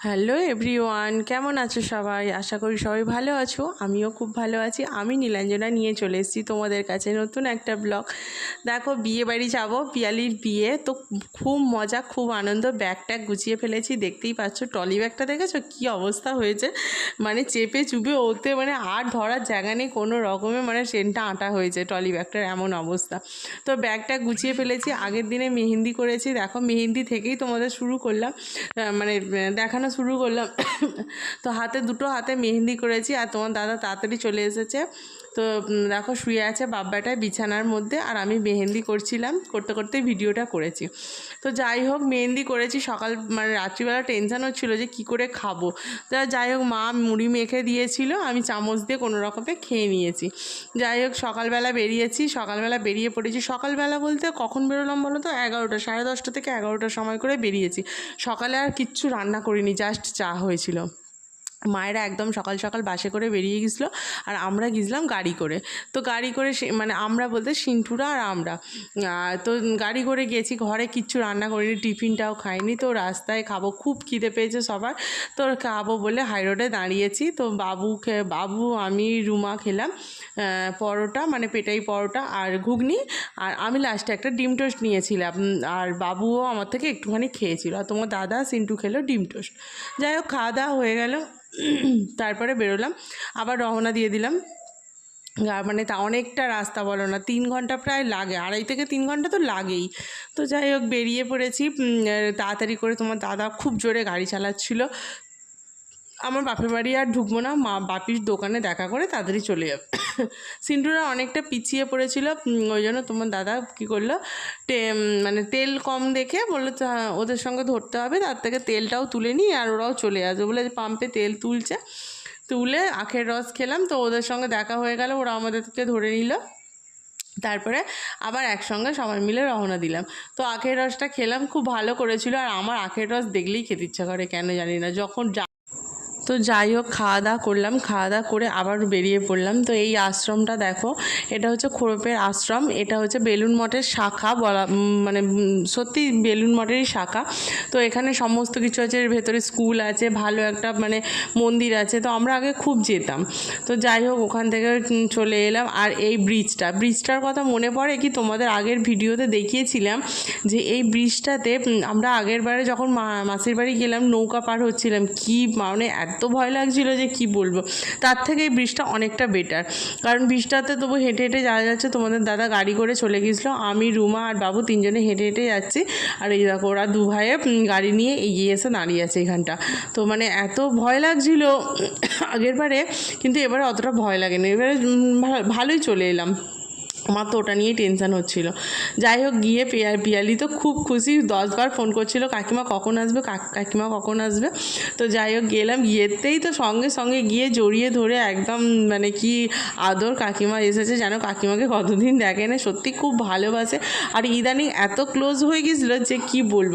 Hello everyone, কেমন আছো সবাই? আশা করি সবাই ভালো আছো, আমিও খুব ভালো আছি। আমি নীলাঞ্জনা নিয়ে চলে এসেছি তোমাদের কাছে নতুন একটা ব্লগ। দেখো, বিয়ে বাড়ি যাব, পিয়ালির বিয়ে। তো খুব মজা, খুব আনন্দ ব্যাগ ট্যাগ গুছিয়ে ফেলেছি। দেখতেই পাচ্ছ, ট্রলি ব্যাগটা দেখেছ? কী অবস্থা হয়েছে? মানে চেপে চুপে ওতে মানে আর ধরার জায়গা নেই, কোনো রকমে মানে ট্রেনটা আটা হয়েছে ট্রলি ব্যাগটার, এমন অবস্থা। তো ব্যাগটা গুছিয়ে ফেলেছি, আগের দিনে মেহেন্দি করেছি। দেখো, মেহেন্দি থেকেই তোমাদের শুরু করলাম। মানে দেখানো শুরু করলাম। তো হাতে দুটো হাতে মেহেন্দি করেছি আর তোমার দাদা তাড়াতাড়ি চলে এসেছে। তো দেখো শুয়ে আছে বাব্বাটায় বিছানার মধ্যে আর আমি মেহেন্দি করছিলাম, করতে করতে ভিডিওটা করেছি। তো যাই হোক, মেহেন্দি করেছি, সকাল মানে রাত্রিবেলা টেনশন হচ্ছিল যে কি করে খাব। তা যাই হোক, মা মুড়ি মেখে দিয়েছিল, আমি চামচ দিয়ে কোনো রকমে খেয়ে নিয়েছি। যাই হোক, সকালবেলা বেরিয়েছি, সকালবেলা বেরিয়ে পড়েছি। সকালবেলা বলতে কখন বেরোলাম বলো তো? এগারোটা, সাড়ে দশটা থেকে এগারোটার সময় করে বেরিয়েছি। সকালে আর কিচ্ছু রান্না করিনি জাস্ট চা হয়েছিল। মায়েরা একদম সকাল সকাল বাসে করে বেরিয়ে গেছিল আর আমরা গেছিলাম গাড়ি করে। তো গাড়ি করে মানে আমরা বলতে সিন্টুরা আর আমরা। তো গাড়ি করে গেছি, ঘরে কিচ্ছু রান্না করিনি, টিফিনটাও খাইনি। তো রাস্তায় খাব, খুব খিদে পেয়েছে সবার। তো খাব বলে হাই রোডে দাঁড়িয়েছি। তো বাবু বাবু, আমি, রুমা খেলাম। পরোটা মানে পেটাই পরোটা আর ঘুগনি। আর আমি লাস্টে একটা ডিম টোস্ট নিয়েছিলাম। আর বাবুও আমার থেকে একটুখানি খেয়েছিল। আর তোমার দাদা সিন্টু খেলো ডিম টোস্ট। যাই হোক, খাওয়া দাওয়া হয়ে গেল। তারপরে বেরোলাম, আবার রওনা দিয়ে দিলাম। মানে তা অনেকটা রাস্তা বলো না, তিন ঘণ্টা প্রায় লাগে, আড়াই থেকে তিন ঘণ্টা তো লাগেই। তো যাই হোক, বেরিয়ে পড়েছি। তাড়াতাড়ি করে তোমার দাদা খুব জোরে গাড়ি চালাচ্ছিল। আমার বাপের বাড়ি আর ঢুকবো না, মা বাপির দোকানে দেখা করে তাড়াতাড়ি চলে যাবে। সিন্টুরা অনেকটা পিছিয়ে পড়েছিল ওই জন্য তোমার দাদা কী করল, টে মানে তেল কম দেখে বলল ওদের সঙ্গে ধরতে হবে, তার থেকে তেলটাও তুলে নিই আর ওরাও চলে আসবে। বলে যে, পাম্পে তেল তুলছে। তুলে আখের রস খেলাম, তো ওদের সঙ্গে দেখা হয়ে গেল, ওরা আমাদেরকে ধরে নিল। তারপরে আবার একসঙ্গে সবাই মিলে রওনা দিলাম। তো আখের রসটা খেলাম, খুব ভালো করেছিল, আর আমার আখের রস দেখলেই খেতে ইচ্ছা করে, কেন জানি না, যখন তো যাই হোক খাওয়া দাওয়া করলাম। খাওয়া দাওয়া করে আবার বেরিয়ে পড়লাম। তো এই আশ্রমটা দেখো, এটা হচ্ছে খোরপের আশ্রম। এটা হচ্ছে বেলুন মঠের শাখা বলা মানে সত্যি বেলুন মঠেরই শাখা। তো এখানে সমস্ত কিছু আছে ভেতরে স্কুল আছে, ভালো একটা মানে মন্দির আছে। তো আমরা আগে খুব যেতাম। তো যাই হোক ওখান থেকে চলে এলাম। আর এই ব্রিজটা, ব্রিজটার কথা মনে পড়ে কি তোমাদের আগের ভিডিওতে দেখিয়েছিলাম যে এই ব্রিজটাতে আমরা আগের বারে যখন মাসির বাড়ি গেলাম, নৌকা পার হচ্ছিলাম। কি মানে এত ভয় লাগছিল যে কি বলব। তার থেকে এই ব্রিজটা অনেকটা বেটার কারণ ব্রিজটাতে তবু হেঁটে হেঁটে যাওয়া যাচ্ছে, তোমাদের দাদা গাড়ি করে চলে গেছিল আমি, রুমা আর বাবু তিনজনে হেঁটে হেঁটে যাচ্ছি। আর এই দেখো, ওরা দু ভাইয়ে গাড়ি নিয়ে এগিয়ে এসে দাঁড়িয়ে আছে এখানটা। তো মানে এত ভয় লাগছিল আগের বারে, কিন্তু এবারে অতটা ভয় লাগেনি। এবারে ভালোই চলে এলাম। আমার তো ওটা নিয়েই টেনশন হচ্ছিল। যাই হোক গিয়ে পিয়া পিয়ালি তো খুব খুশি, দশবার ফোন করছিল, কাকিমা কখন আসবে কাকিমা কখন আসবে? তো যাই হোক গেলাম, গিয়েতেই তো সঙ্গে সঙ্গে গিয়ে জড়িয়ে ধরে একদম মানে কি আদর কাকিমা এসেছে, যেন কাকিমাকে কতদিন দেখে না, সত্যি খুব ভালোবাসে। আর ইদানিং এত ক্লোজ হয়ে গেছিল যে কি বলব?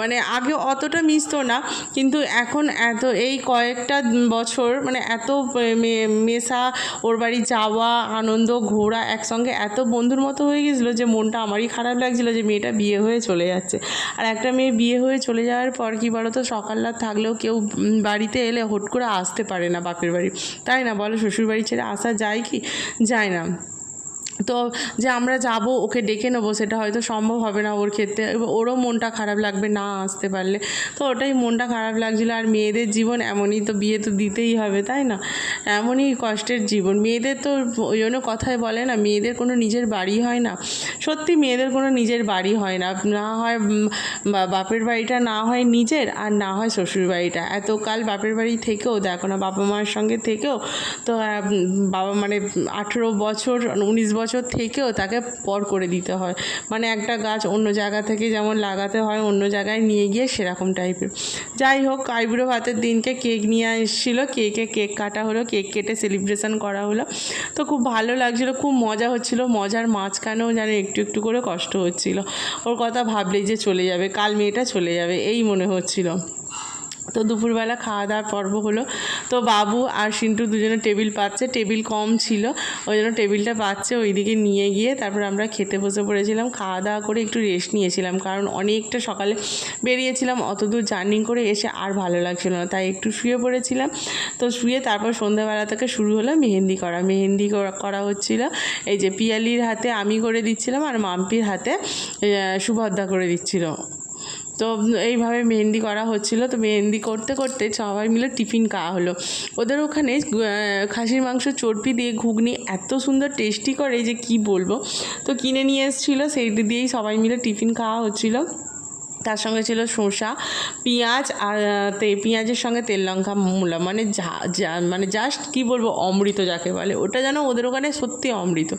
মানে আগে অতটা মিশতো না, কিন্তু এখন এত, এই কয়েকটা বছর মানে এত মেশা, ওর বাড়ি যাওয়া, আনন্দ, ঘোরা একসঙ্গে এত বন্ধুর মতো হয়ে গেছিল যে মনটা আমারই খারাপ লাগছিল যে মেয়েটা বিয়ে হয়ে চলে যাচ্ছে। আর একটা মেয়ে বিয়ে হয়ে চলে যাওয়ার পর কী বলো তো সকাল রাত থাকলেও কেউ বাড়িতে এলে হুট করে আসতে পারে না বাপের বাড়ি। তাই না বলো শ্বশুর বাড়ি ছেড়ে আসা যায় কি? যায় না। তো যে আমরা যাব, ওকে ডেকে নেব, সেটা হয়তো সম্ভব হবে না ওর ক্ষেত্রে। ওরও মনটা খারাপ লাগবে না আসতে পারলে। তো ওটাই মনটা খারাপ লাগছিল, আর মেয়েদের জীবন এমনই তো, বিয়ে তো দিতেই হবে, তাই না? এমনই কষ্টের জীবন। মেয়েদের তো ওই জন্য কথায় বলে না, মেয়েদের কোনো নিজের বাড়ি হয় না। সত্যি মেয়েদের কোনো নিজের বাড়ি হয় না। না হয় বাপের বাড়িটা, না হয় নিজের, আর না হয় শ্বশুর বাড়িটা। এতকাল বাপের বাড়ি থেকেও, দেখো না, বাবা মায়ের সঙ্গে থেকেও, তো বাবা মানে আঠেরো বছর, উনিশ বছর থেকেও তাকে পর করে দিতে হয়। মানে একটা গাছ অন্য জায়গা থেকে যেমন লাগাতে হয়, অন্য জায়গায় নিয়ে গিয়ে সেরকম টাইপের। যাই হোক আইবুড়ো ভাতের দিনকে কেক নিয়ে এসেছিল। কেকে কেক কাটা হলো, কেক কেটে সেলিব্রেশন করা হলো। তো খুব ভালো লাগছিল, খুব মজা হচ্ছিল। মজার মাঝখানেও যেন একটু একটু করে কষ্ট হচ্ছিল। ওর কথা ভাবলেই যে চলে যাবে, কাল মেয়েটা চলে যাবে, এই মনে হচ্ছিল। তো দুপুরবেলা খাওয়া দাওয়ার পর্ব হলো। তো বাবু আর সিন্টু দুজনে টেবিল পাচ্ছে, টেবিল কম ছিল, ওই জন্য টেবিলটা পাচ্ছে, ওইদিকে নিয়ে গিয়ে তারপর আমরা খেতে বসে পড়েছিলাম। খাওয়া দাওয়া করে একটু রেস্ট নিয়েছিলাম, কারণ অনেকটা সকালে বেরিয়েছিলাম, অত দূর জার্নি করে এসে আর ভালো লাগছিল না, তাই একটু শুয়ে পড়েছিলাম। তো শুয়ে তারপর সন্ধ্যাবেলা থেকে শুরু হলো মেহেন্দি করা। মেহেন্দি করা- হচ্ছিল, এই যে পিয়ালির হাতে আমি করে দিচ্ছিলাম আর মাম্পির হাতে সুভদ্রা করে দিচ্ছিল। তো এইভাবে মেহেন্দি করা হচ্ছিল। তো মেহেন্দি করতে করতে সবাই মিলে টিফিন খাওয়া হলো। ওদের ওখানে খাসির মাংস চর্বি দিয়ে ঘুগনি এত সুন্দর টেস্টি করে যে কি বলব? তো কিনে নিয়ে এসেছিল সেইটি দিয়েই সবাই মিলে টিফিন খাওয়া হচ্ছিল। তার সঙ্গে ছিল শসা পেঁয়াজ আর তে, পেঁয়াজের সঙ্গে তেল লঙ্কা মূলা। মানে যা মানে জাস্ট কি বলব, অমৃত যাকে বলে। ওটা যেন ওদের ওখানে সত্যি অমৃত।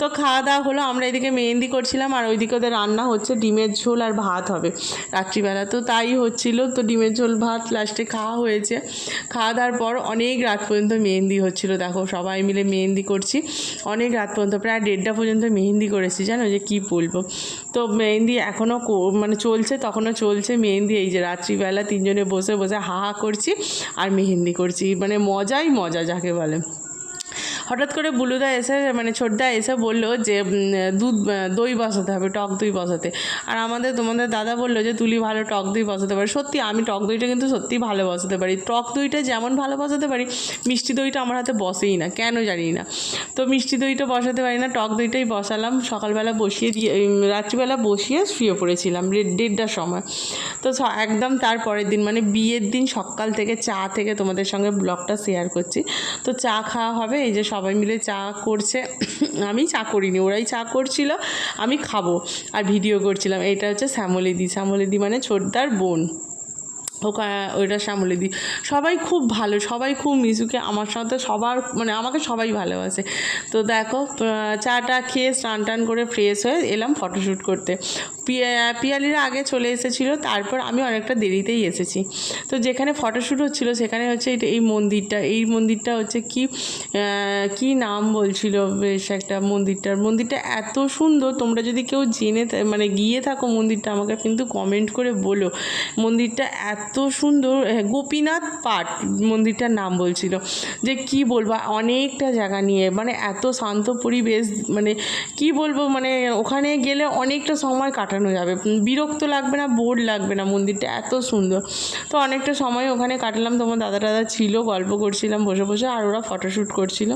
তো খাওয়া দাওয়া হলো, আমরা এদিকে মেহেন্দি করছিলাম আর ওইদিকে ওদের রান্না হচ্ছে ডিমের ঝোল আর ভাত হবে রাত্রিবেলা। তো তাই হচ্ছিল, তো ডিমের ঝোল, ভাত লাস্টে খাওয়া হয়েছে। খাওয়া দাওয়ার পর অনেক রাত পর্যন্ত মেহেন্দি হচ্ছিল। দেখো সবাই মিলে মেহেন্দি করছি। অনেক রাত পর্যন্ত, প্রায় দেড়টা পর্যন্ত মেহেন্দি করেছি জানো যে কি বলব? তো মেহেন্দি এখনও মানে চলছে তখনও চলছে মেহেন্দি। এই যে রাত্রিবেলা তিনজনে বসে বসে হাহা করছি আর মেহেন্দি করছি। মানে মজাই মজা, যাকে বলে। হঠাৎ করে বুলুদা এসে মানে ছোটদা এসে বলল যে দুধ দই বসাতে হবে, টক দই বসাতে। আর আমাদের, তোমাদের দাদা বলল যে, তুলি ভালো টক দই বসাতে পারে। সত্যি, আমি টক দইটা কিন্তু সত্যি ভালো বসাতে পারি। টক দইটা যেমন ভালো বসাতে পারি, মিষ্টি দইটা আমার হাতে বসেই না, কেন জানি না। তো মিষ্টি দইটা বসাতে পারি না, টক দইটাই বসালাম। সকালবেলা বসিয়ে দিয়ে রাত্রিবেলা বসিয়ে শুয়ে পড়েছিলাম দেড়টার সময়। তো একদম তার পরের দিন মানে বিয়ের দিন সকাল থেকে চা থেকে তোমাদের সঙ্গে ব্লগটা শেয়ার করছি। তো চা খাওয়া হবে, এই যে সবাই মিলে চা করছে। আমি চা করিনি, ওরাই চা করছিল, আমি খাব। আর ভিডিও করছিলাম, এটা হচ্ছে শ্যামলিদি। শ্যামলিদি মানে ছোটদার বোন। ওকা, ওইটা শ্যামলিদি। সবাই খুব ভালো, সবাই খুব মিশুকে, আমার সাথে সবার মানে আমাকে সবাই ভালোবাসে। তো দেখো চাটা খেয়ে স্নান টান করে ফ্রেশ হয়ে এলাম ফটোশ্যুট করতে। পিয়ালিরা আগে চলে এসেছিল, তারপর আমি অনেকটা দেরিতেই এসেছি। তো যেখানে ফটোশ্যুট হচ্ছিল, সেখানে হচ্ছে এই মন্দিরটা এই মন্দিরটা হচ্ছে কি কি নাম বলছিল বেশ একটা মন্দিরটার? মন্দিরটা এত সুন্দর, তোমরা যদি কেউ জেনে মানে গিয়ে থাকো মন্দিরটা, আমাকে কিন্তু কমেন্ট করে বলো। মন্দিরটা এত সুন্দর গোপীনাথ পাট মন্দিরটার নাম বলছিল। যে কি বলব, অনেকটা জায়গা নিয়ে মানে এত শান্ত পরিবেশ মানে কি বলব মানে ওখানে গেলে অনেকটা সময় কাটানো যাবে। বিরক্ত লাগবে না বোর লাগবে না, মন্দিরটা এত সুন্দর। তো অনেকটা সময় ওখানে কাটালাম তোমার দাদা দাদা ছিল, গল্প করছিলাম, বসে বসে, আর ওরা ফটোশ্যুট করছিল।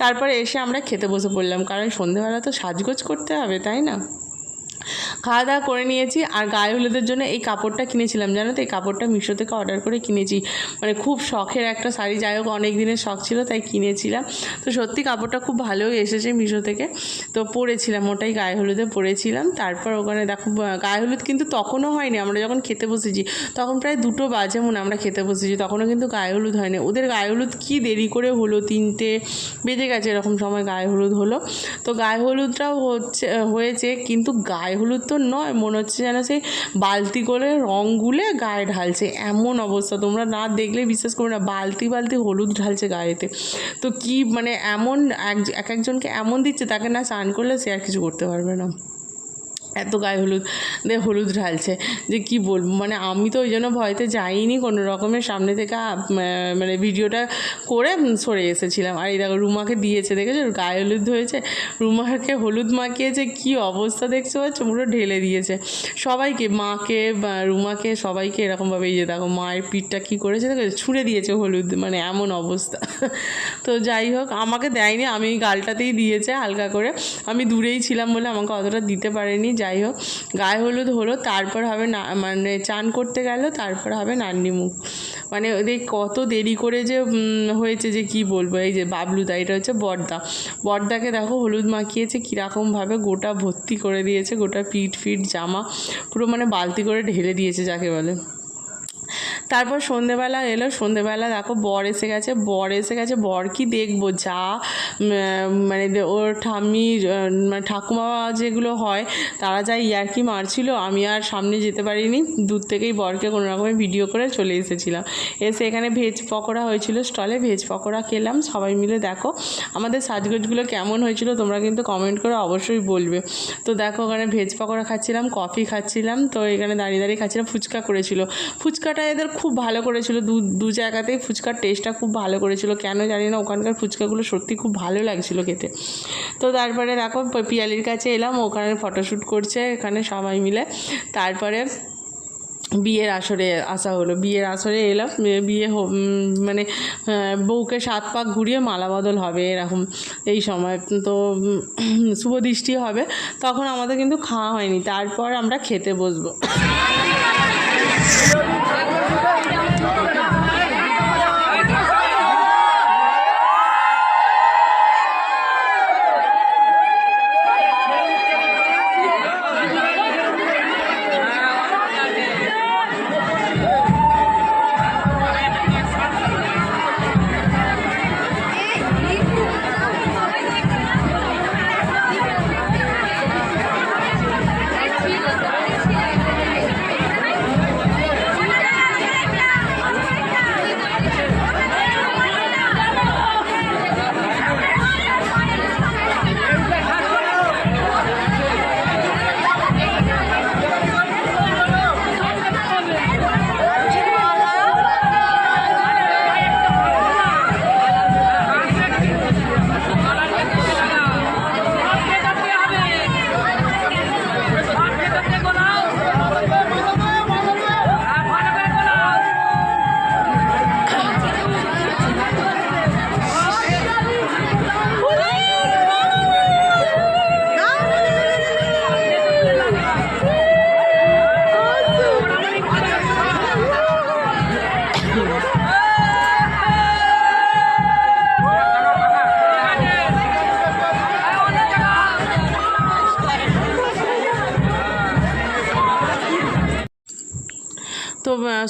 তারপরে এসে আমরা খেতে বসে পড়লাম, কারণ সন্ধেবেলা তো সাজগোজ করতে হবে, তাই না? খাওয়া দাওয়া করে নিয়েছি আর গায়ে হলুদের জন্য এই কাপড়টা কিনেছিলাম, জানো তো? এই কাপড়টা মিশো থেকে অর্ডার করে কিনেছি। মানে খুব শখের একটা শাড়ি, যাই হোক অনেক দিনের শখ ছিল, তাই কিনেছিলাম। তো সত্যি কাপড়টা খুব ভালোই এসেছে মিশো থেকে। তো পরেছিলাম, ওটাই গায়ে হলুদে পরেছিলাম। তারপর ওখানে দেখো গায়ে হলুদ কিন্তু তখনও হয়নি, আমরা যখন খেতে বসেছি, তখন প্রায় দুটো বাজে মনে আমরা খেতে বসেছি, তখনও কিন্তু গায়ে হলুদ হয়নি। ওদের গায়ে হলুদ কী দেরি করে হলো, তিনটে বেজে গেছে এরকম সময় গায়ে হলুদ হলো। তো গায়ে হলুদটাও হচ্ছে, হয়েছে, কিন্তু গায়ে হলুদ তো নয়, মনে হচ্ছে যেন সেই বালতি করে রং গুলে গায়ে ঢালছে। এমন অবস্থা, তোমরা না দেখলে বিশ্বাস করবে না, বালতি বালতি হলুদ ঢালছে গায়েতে। তো কি মানে এমন এক এক একজনকে এমন দিচ্ছে, তাকে না স্নান করলে সে আর কিছু করতে পারবে না। এত গায়ে হলুদ দিয়ে হলুদ ঢালছে, যে কি বলব? মানে আমি তো ওই জন্য ভয়তে যাইনি, কোনো রকমের সামনে থেকে মানে ভিডিওটা করে সরে এসেছিলাম। আর এই দেখো, রুমাকে দিয়েছে, দেখেছ? গায়ে হলুদ হয়েছে, রুমাকে হলুদ মাখিয়েছে, কি অবস্থা দেখতে পাচ্ছ? পুরো ঢেলে দিয়েছে। সবাইকে, মাকে রুমাকে, সবাইকে এরকমভাবে, এই যে দেখো, মায়ের পিঠটা কী করেছে দেখো ছুঁড়ে দিয়েছে হলুদ মানে এমন অবস্থা। তো যাই হোক, আমাকে দেয়নি, আমি গালটাতেই দিয়েছে, হালকা করে। আমি দূরেই ছিলাম বলে আমাকে অতটা দিতে পারেনি। যাই হোক, গায়ে হলুদ হলো, তারপর হবে না মানে চান করতে গেল, তারপর হবে নান্নিমুখ মানে ওদের কত দেরি করে যে হয়েছে যে কি বলব, এই যে বাবলুদা এটা হচ্ছে বর্দা। বর্দাকে দেখো হলুদ মাখিয়েছে, কীরকমভাবে গোটা ভর্তি করে দিয়েছে, গোটা পিঠ ফিট, জামা, পুরো মানে বালতি করে ঢেলে দিয়েছে, যাকে বলে। তারপর সন্ধেবেলা এলো, সন্ধেবেলা দেখো বর এসে গেছে, বর এসে গেছে, বর কি দেখব? যা মানে ওর ঠাম্মির মানে ঠাকুমা যেগুলো হয়, তারা যা ইয়ার্কি মারছিল, আমি আর সামনে যেতে পারিনি। দূর থেকেই বরকে কোনো রকমের ভিডিও করে চলে এসেছিলাম। এসে এখানে ভেজ পকোড়া হয়েছিল, স্টলে ভেজ পকোড়া খেলাম, সবাই মিলে দেখো, আমাদের সাজগোজগুলো কেমন হয়েছিল তোমরা কিন্তু কমেন্ট করে অবশ্যই বলবে। তো দেখো, ওখানে ভেজ পকোড়া খাচ্ছিলাম, কফি খাচ্ছিলাম, তো এখানে দাঁড়িয়ে দাঁড়িয়ে খাচ্ছিলাম, ফুচকা করেছিল। ফুচকাটা এদের খুব ভালো করেছিল। দু দু জায়গাতেই ফুচকার টেস্টটা খুব ভালো করেছিল। কেন জানি না ওখানকার ফুচকাগুলো সত্যি খুব ভালো লাগছিল খেতে। তো তারপরে দেখো পিয়ালির কাছে এলাম ওখানে ফটোশ্যুট করছে এখানে সবাই মিলে। তারপরে বিয়ের আসরে আসা হলো। বিয়ের আসরে এলাম বিয়ে- মানে বউকে সাত পাক ঘুরিয়ে মালা বদল হবে এরকম এই সময়। তো উম, শুভ দৃষ্টি হবে। তখন আমাদের কিন্তু খাওয়া হয়নি। তারপর আমরা খেতে বসবো।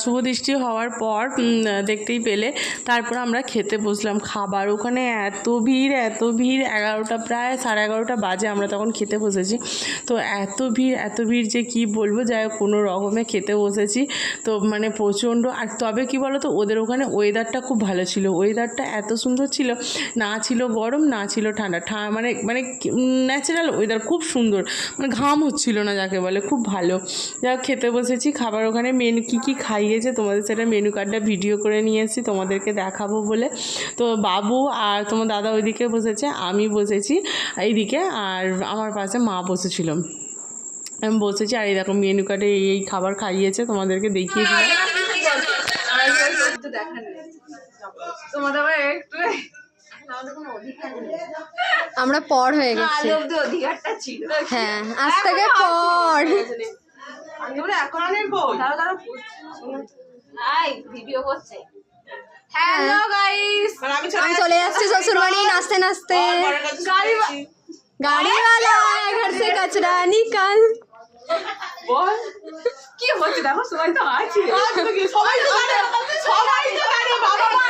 তো আহ, শুভদৃষ্টি হওয়ার পর দেখতেই পেলে তারপর আমরা খেতে বসলাম। খাবার ওখানে এত ভিড় এত ভিড় এগারোটা প্রায় সাড়ে এগারোটা বাজে আমরা তখন খেতে বসেছি। তো এত ভিড় এত ভিড় যে কি বলব যাই কোনো রকমে খেতে বসেছি। তো মানে প্রচণ্ড আর তবে কি বলো তো ওদের ওখানে ওয়েদারটা খুব ভালো ছিল। ওয়েদারটা এত সুন্দর ছিল না ছিল গরম না ছিল ঠান্ডা। মানে মানে ন্যাচারাল ওয়েদার খুব সুন্দর। মানে ঘাম হচ্ছিল না যাকে বলে খুব ভালো। যা খেতে বসেছি। খাবার ওখানে মেনু কী কী খাইয়েছে তোমাদের সেটা মেনু কার্ডটা ভিডিও করে নিয়ে এসেছি তোমাদেরকে দেখাবো বলে। তো বাবু আর তোমার দাদা ওইদিকে বসেছে আমি বসেছি এইদিকে আর আমার পাশে মা বসেছিল। আমি বসেছি আর এই দেখো মেনু কার্ডে এই এই খাবার খাইয়েছে তোমাদেরকে দেখিয়ে দিলাম। তোমাদের একটু আমরা পর হয়ে গেছি। হ্যাঁ আজ থেকে পর। তোমরা এখন অনেক বই দাঁড়াও দাঁড়াও আই ভিডিও করছে হ্যালো গাইস আমি আমি চলে যাচ্ছি শ্বশুর বাড়ি নাচতে নাচতে গাড়ি গাড়ি वाला घर से कचरा निकाल বল কি হচ্ছে দেখো সবাই তো আছে সবাই তো গাড়ি সবাই তো গাড়ি বাবা মা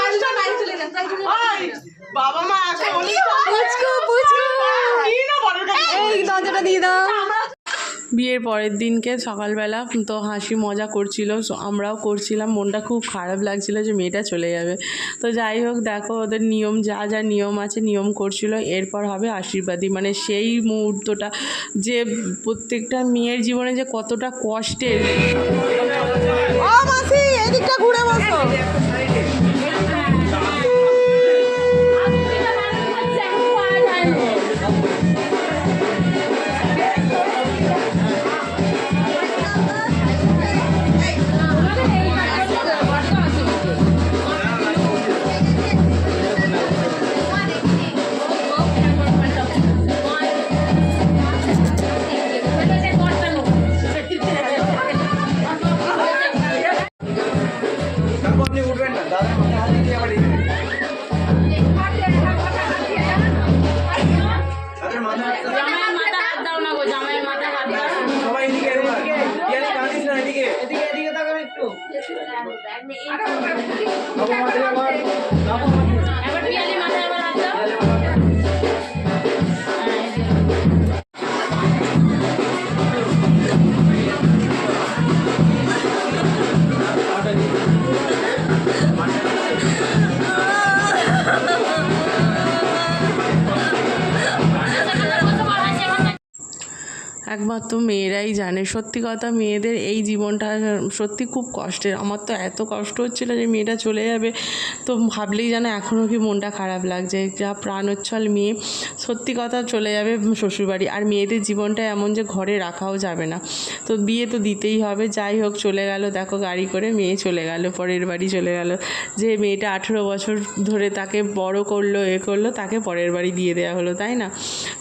গাড়িটা গাড়ি চলে যান তাই জন্য বাবা মা আছে পুচকু পুচকু এই দরজাটা দিয়ে দাও বিয়ের পরের দিনকে সকালবেলা তো হাসি মজা করছিল আমরাও করছিলাম। মনটা খুব খারাপ লাগছিল যে মেয়েটা চলে যাবে। তো যাই হোক, দেখো ওদের নিয়ম, যা যা নিয়ম আছে নিয়ম করছিল। এরপর হবে আশীর্বাদী। মানে সেই মুহূর্তটা যে প্রত্যেকটা মেয়ের জীবনে যে কতটা কষ্টের। ঘুরে বসো। I don't know. I don't want to. একমাত্র মেয়েরাই জানে। সত্যি কথা, মেয়েদের এই জীবনটা সত্যি খুব কষ্টের। আমার তো এত কষ্ট হচ্ছিল যে মেয়েটা চলে যাবে, তো ভাবলেই যেন এখনও কি মনটা খারাপ লাগছে। যা প্রাণোচ্ছল মেয়ে, সত্যি কথা চলে যাবে শ্বশুরবাড়ি। আর মেয়েদের জীবনটা এমন যে ঘরে রাখাও যাবে না। তো বিয়ে তো দিতেই হবে, যাই হোক চলে গেল। দেখো গাড়ি করে মেয়ে চলে গেল, পরের বাড়ি চলে গেল। যে মেয়েটা আঠেরো বছর ধরে তাকে বড় করল, এ করল, তাকে পরের বাড়ি দিয়ে দেওয়া হলো, তাই না?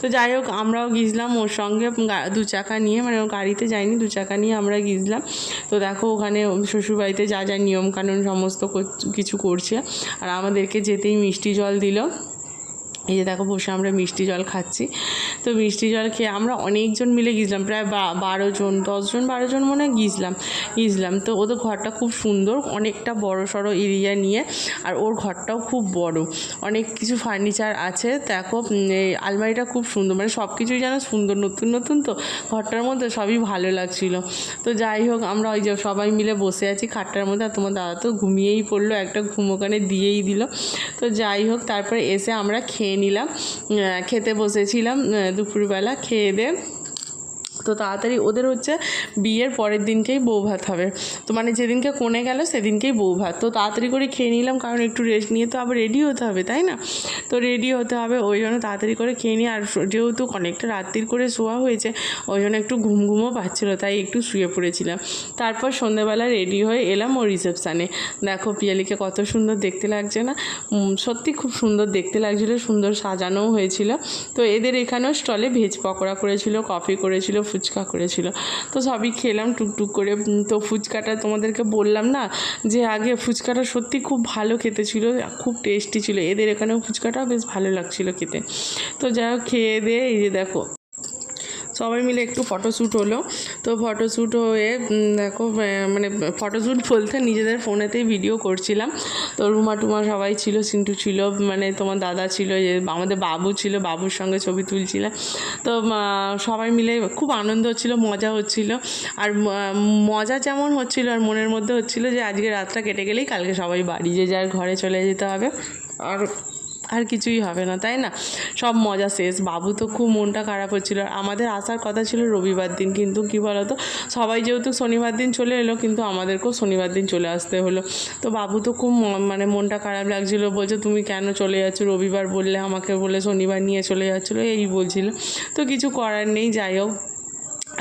তো যাই হোক, আমরাও গিয়েছিলাম ওর সঙ্গে, গা- দু চাকা নিয়ে মানে ও গাড়িতে যায়নি দু চাকা নিয়ে আমরা গিয়েছিলাম। তো দেখো ওখানে শ্বশুরবাড়িতে যা যা নিয়মকানুন সমস্ত কিছু করছে। আর আমাদেরকে যেতেই মিষ্টি জল দিল। এই যে দেখো বসে আমরা মিষ্টি জল খাচ্ছি। তো মিষ্টি জল খেয়ে আমরা অনেকজন মিলে গিয়েছিলাম, প্রায় বারো জন দশজন বারো জন মনে হয় গিয়েছিলাম গিয়েছিলাম। তো ওদের ঘরটা খুব সুন্দর, অনেকটা বড় সড়ো এরিয়া নিয়ে, আর ওর ঘরটাও খুব বড়। অনেক কিছু ফার্নিচার আছে, দেখো আলমারিটা খুব সুন্দর মানে সব কিছুই যেন সুন্দর, নতুন নতুন তো, ঘরটার মধ্যে সবই ভালো লাগছিল। তো যাই হোক, আমরা ওই যে সবাই মিলে বসে আছি খাটটার মধ্যে, আর তোমার দাদা তো ঘুমিয়েই পড়ল, একটা ঘুম ওখানে দিয়েই দিল। তো যাই হোক, তারপরে এসে আমরা খেয়ে নিলাম খেতে বসেছিলাম দুপুরবেলা খেয়ে দিয়ে তো তাড়াতাড়ি ওদের হচ্ছে বিয়ের পরের দিনকেই বউ ভাত হবে। তো মানে যেদিনকে কোণে গেল সেদিনকেই বউ ভাত। তো তাড়াতাড়ি করে খেয়ে নিলাম, কারণ একটু রেস্ট নিয়ে তো আবার রেডি হতে হবে, তাই না? তো রেডি হতে হবে, ওই জন্য তাড়াতাড়ি করে খেয়ে নিই আর যেহেতু অনেকটা রাত্রির করে শোয়া হয়েছে, ওই জন্য একটু ঘুম ঘুমও পাচ্ছিলো, তাই একটু শুয়ে পড়েছিলাম। তারপর সন্ধ্যেবেলা রেডি হয়ে এলাম ওর রিসেপশানে দেখো পিয়ালিকে কত সুন্দর দেখতে লাগছে না? সত্যি খুব সুন্দর দেখতে লাগছিল, সুন্দর সাজানোও হয়েছিল। তো এদের এখানেও স্টলে ভেজ পকোড়া করেছিল কফি করেছিল ফুচকা করেছিল। তো সবই খেলাম, টুকটুক করে। তো ফুচকাটা তোমাদেরকে বললাম না, যে আগে ফুচকাটা সত্যি খুব ভালো খেতে ছিল, খুব টেস্টি ছিল। এদের এখানেও ফুচকাটাও বেশ ভালো লাগছিল খেতে। তো যাই হোক, খেয়ে দিয়ে এই যে দেখো। সবাই মিলে একটু ফটোশ্যুট হলো। তো ফটোশ্যুট হয়ে দেখো মানে ফটোশ্যুট বলতে নিজেদের ফোনেতেই ভিডিও করছিলাম। তো রুমা টুমা সবাই ছিল, সিন্টু ছিল মানে তোমার দাদা ছিল যে আমাদের বাবু ছিল, বাবুর সঙ্গে ছবি তুলছিলাম তো সবাই মিলে খুব আনন্দ হচ্ছিল, মজা হচ্ছিল। আর মজা যেমন হচ্ছিল, আর মনের মধ্যে হচ্ছিল যে আজকে রাতটা কেটে গেলেই কালকে সবাই বাড়ি যে যার ঘরে চলে যেতে হবে। আর আর কিছুই হবে না, তাই না? সব মজা শেষ। বাবু তো খুব মনটা খারাপ হচ্ছিল। আমাদের আসার কথা ছিল রবিবার দিন, কিন্তু কি বলতো? সবাই যেহেতু শনিবার দিন চলে এলো, কিন্তু আমাদেরকেও শনিবার দিন চলে আসতে হলো। তো বাবু তো খুব মানে মনটা খারাপ লাগছিল, বলছে, তুমি কেন চলে যাচ্ছ? রবিবার বললে আমাকে বলে শনিবার নিয়ে চলে যাচ্ছিল। এই বলছিল। তো কিছু করার নেই, যাই হোক।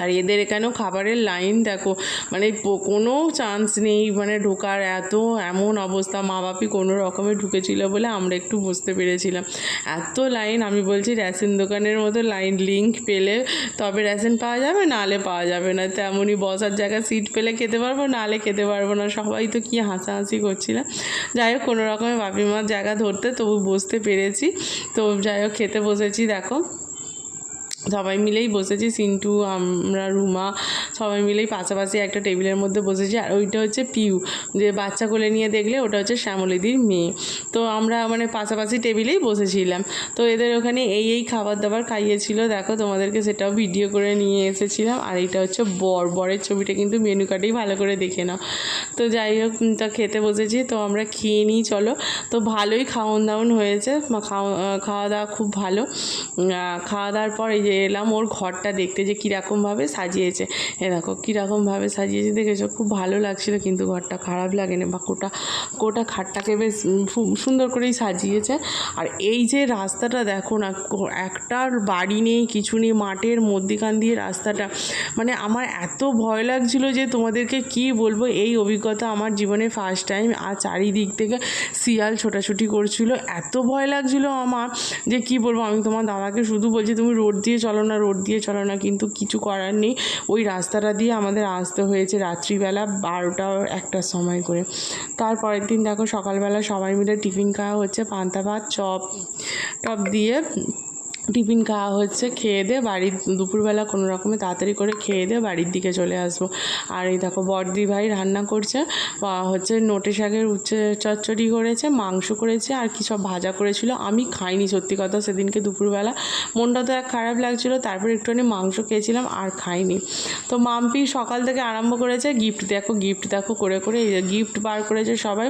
আর এদের এখানেও খাবারের লাইন দেখো মানে কোনো চান্স নেই মানে ঢোকার এত এমন অবস্থা মা বাপি কোনো রকমে ঢুকেছিল বলে আমরা একটু বুঝতে পেরেছিলাম। এত লাইন আমি বলছি রেশন দোকানের মতো লাইন লিঙ্ক পেলে তবে রেশন পাওয়া যাবে নাহলে পাওয়া যাবে না। তেমনই বসার জায়গায় সিট পেলে খেতে পারব নাহলে খেতে পারব না। সবাই তো কী হাসাহাসি করছিলাম যাই হোক, কোনো রকমের বাপি মার জায়গা ধরতে তবু বসতে পেরেছি। তো যাই হোক, খেতে বসেছি, দেখো। সবাই মিলেই বসেছি, সিন্টু, আমরা, রুমা, সবাই মিলেই পাশাপাশি একটা টেবিলের মধ্যে বসেছি। আর ওইটা হচ্ছে পিউ, যে বাচ্চা কোলে নিয়ে দেখলে ওটা হচ্ছে শ্যামলিদির মেয়ে। তো আমরা মানে পাশাপাশি টেবিলেই বসেছিলাম। তো এদের ওখানে এই এই খাবার দাবার খাইয়েছিল। দেখো, তোমাদেরকে সেটাও ভিডিও করে নিয়ে এসেছিলাম। আর এইটা হচ্ছে বর, বরের ছবিটা কিন্তু মেনু কার্ডেই ভালো করে দেখে নাও। তো যাই হোক তা খেতে বসেছি। তো আমরা খেয়ে নিই, চলো। তো ভালোই খাওয়ন দাওয়ন হয়েছে। খাওয়া খাওয়া দাওয়া খুব ভালো। খাওয়া দাওয়ার পর এই যে এলাম ওর ঘরটা দেখতে যে কীরকমভাবে সাজিয়েছে। এ দেখো, কীরকমভাবে সাজিয়েছে, দেখেছ? খুব ভালো লাগছিল কিন্তু ঘরটা, খারাপ লাগেনি। বা কোটা কোটা খাটটাকে বেশ সুন্দর করেই সাজিয়েছে। আর এই যে রাস্তাটা দেখো না একটা বাড়ি নেই, কিছু নেই, মাঠের মধ্যিখান দিয়ে রাস্তাটা। মানে আমার এত ভয় লাগছিল যে তোমাদেরকে কি বলব? এই অভিজ্ঞতা আমার জীবনে ফার্স্ট টাইম আর চারিদিক থেকে শিয়াল ছোটাছুটি করছিল। এত ভয় লাগছিল আমার যে কি বলব? আমি তোমার দাদাকে শুধু বলছি, তুমি রোড দিয়ে চলো না, রোড দিয়ে চলো না, কিন্তু কিছু করার নেই। ওই রাস্তাটা দিয়ে আমাদের আসতে হয়েছে রাত্রিবেলা বারোটা একটার সময় করে। তারপরের দিন দেখো সকালবেলা সবাই মিলে টিফিন খাওয়া হচ্ছে, পান্তা ভাত, চপ, টপ দিয়ে টিফিন খাওয়া হচ্ছে, খেয়ে দিয়ে বাড়ির দুপুরবেলা কোনো রকমে তাড়াতাড়ি করে খেয়ে দিয়ে বাড়ির দিকে চলে আসব। আর এই দেখো, বড়দি ভাই রান্না করছে হচ্ছে নোটে শাকের উচ্ছে চচ্চড়ি করেছে, মাংস করেছে, আর কি সব ভাজা করেছিল। আমি খাইনি, সত্যি কথা, সেদিনকে দুপুরবেলা। মনটা তো এক খারাপ লাগছিল, তারপর একটুখানি মাংস খেয়েছিলাম আর খাইনি। তো মাম্পি সকাল থেকে আরম্ভ করেছে গিফট, দেখো গিফট, দেখো, করে করে গিফট বার করেছে সবাই।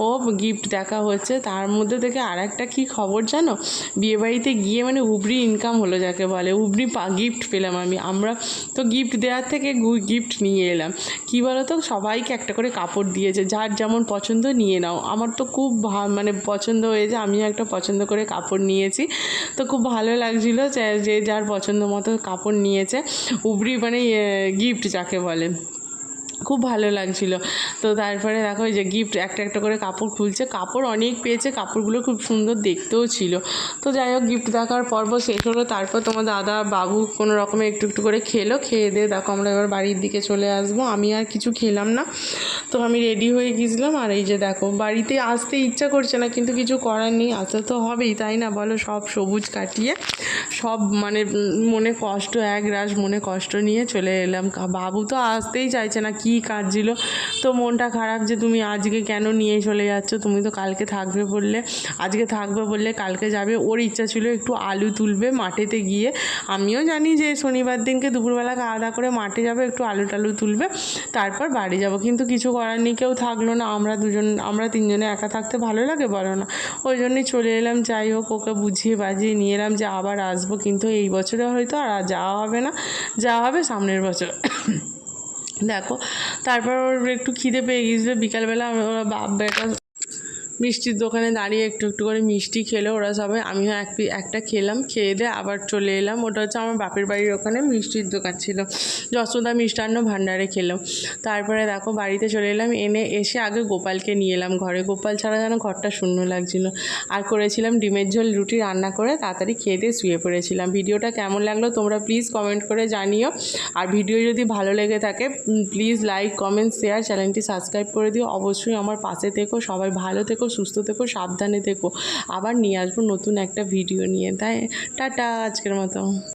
ও গিফট দেখা হচ্ছে, তার মধ্যে থেকে আর একটা কী খবর জানো? বিয়েবাড়িতে গিয়ে মানে উবরি ইনকাম হলো যাকে বলে। উবরি পা গিফট পেলাম আমি। আমরা তো গিফট দেওয়ার থেকে গিফট নিয়ে এলাম। কী বলো তো সবাইকে একটা করে কাপড় দিয়েছে। যার যেমন পছন্দ নিয়ে নাও। আমার তো খুব মানে পছন্দ হয়েছে। আমিও একটা পছন্দ করে কাপড় নিয়েছি। তো খুব ভালো লাগছিল যে যার পছন্দ মতো কাপড় নিয়েছে। উবরি মানে গিফট যাকে বলে। খুব ভালো লাগছিল। তো তারপরে দেখো এই যে গিফট একটা একটা করে কাপড় খুলছে। কাপড় অনেক পেয়েছে, কাপড়গুলো খুব সুন্দর দেখতেও ছিল। তো যাই হোক গিফট দেখার পর্ব শেষ হলো। তারপর তোমার দাদা, বাবু কোনো রকমে একটু একটু করে খেলো। খেয়ে দিয়ে দেখো আমরা এবার বাড়ির দিকে চলে আসব। আমি আর কিছু খেলাম না। তো আমি রেডি হয়ে গেছিলাম আর এই যে দেখো, বাড়িতে আসতে ইচ্ছা করছে না, কিন্তু কিছু করার নেই। আসতে তো হবেই, তাই না? বলো, সব সবুজ কাটিয়ে, সব মানে মনে কষ্ট এক রাশ মনে কষ্ট নিয়ে চলে এলাম। বাবু তো আসতেই চাইছে না। কী কাটছিল তো মনটা খারাপ যে তুমি আজকে কেন নিয়ে চলে যাচ্ছ? তুমি তো কালকে থাকবে বললে। আজকে থাকবে বললে কালকে যাবে। ওর ইচ্ছা ছিল একটু আলু তুলবে মাঠেতে গিয়ে। আমিও জানি যে শনিবার দিনকে দুপুরবেলা খাওয়া দাওয়া করে মাঠে যাবে, একটু আলু টালু তুলবে, তারপর বাড়ি যাব। কিন্তু কিছু করার নেই, কেউ থাকল না। আমরা দুজন, আমরা তিনজনে একা থাকতে ভালো লাগে বলো না? ওই জন্যই চলে এলাম। যাই হোক, ওকে বুঝিয়ে বাজিয়ে নিয়ে এলাম যে আবার আসব। কিন্তু এই বছরে হয়তো আর যাওয়া হবে না। যাওয়া হবে সামনের বছর। দেখো তারপর ওর একটু খিদে পেয়ে গিয়েছিল। বিকালবেলা ওরা বাপ বেটা মিষ্টির দোকানে দাঁড়িয়ে একটু একটু করে মিষ্টি খেলো ওরা সবাই। আমিও এক একটা খেলাম, খেয়ে দিয়ে আবার চলে এলাম। ওটা হচ্ছে আমার বাপের বাড়ির ওখানে মিষ্টির দোকান ছিল। যশোদা মিষ্টান্ন ভাণ্ডারে খেলাম তারপরে দেখো বাড়িতে চলে এলাম, এনে এসে আগে গোপালকে নিয়ে এলাম ঘরে। গোপাল ছাড়া যেন ঘরটা শূন্য লাগছিল। আর করেছিলাম ডিমের ঝোল, রুটি রান্না করে তাড়াতাড়ি খেয়ে দিয়ে শুয়ে পড়েছিলাম। ভিডিওটা কেমন লাগল তোমরা প্লিজ কমেন্ট করে জানিও। আর ভিডিও যদি ভালো লেগে থাকে প্লিজ লাইক কমেন্ট শেয়ার চ্যানেলটি সাবস্ক্রাইব করে দিও। অবশ্যই আমার পাশে থেকো, সবাই ভালো থেকো সুস্থ থেকো, সাবধানে থেকো। আবার নিয়ে আসব নতুন একটা ভিডিও নিয়ে। তাই, টাটা, আজকের মতো।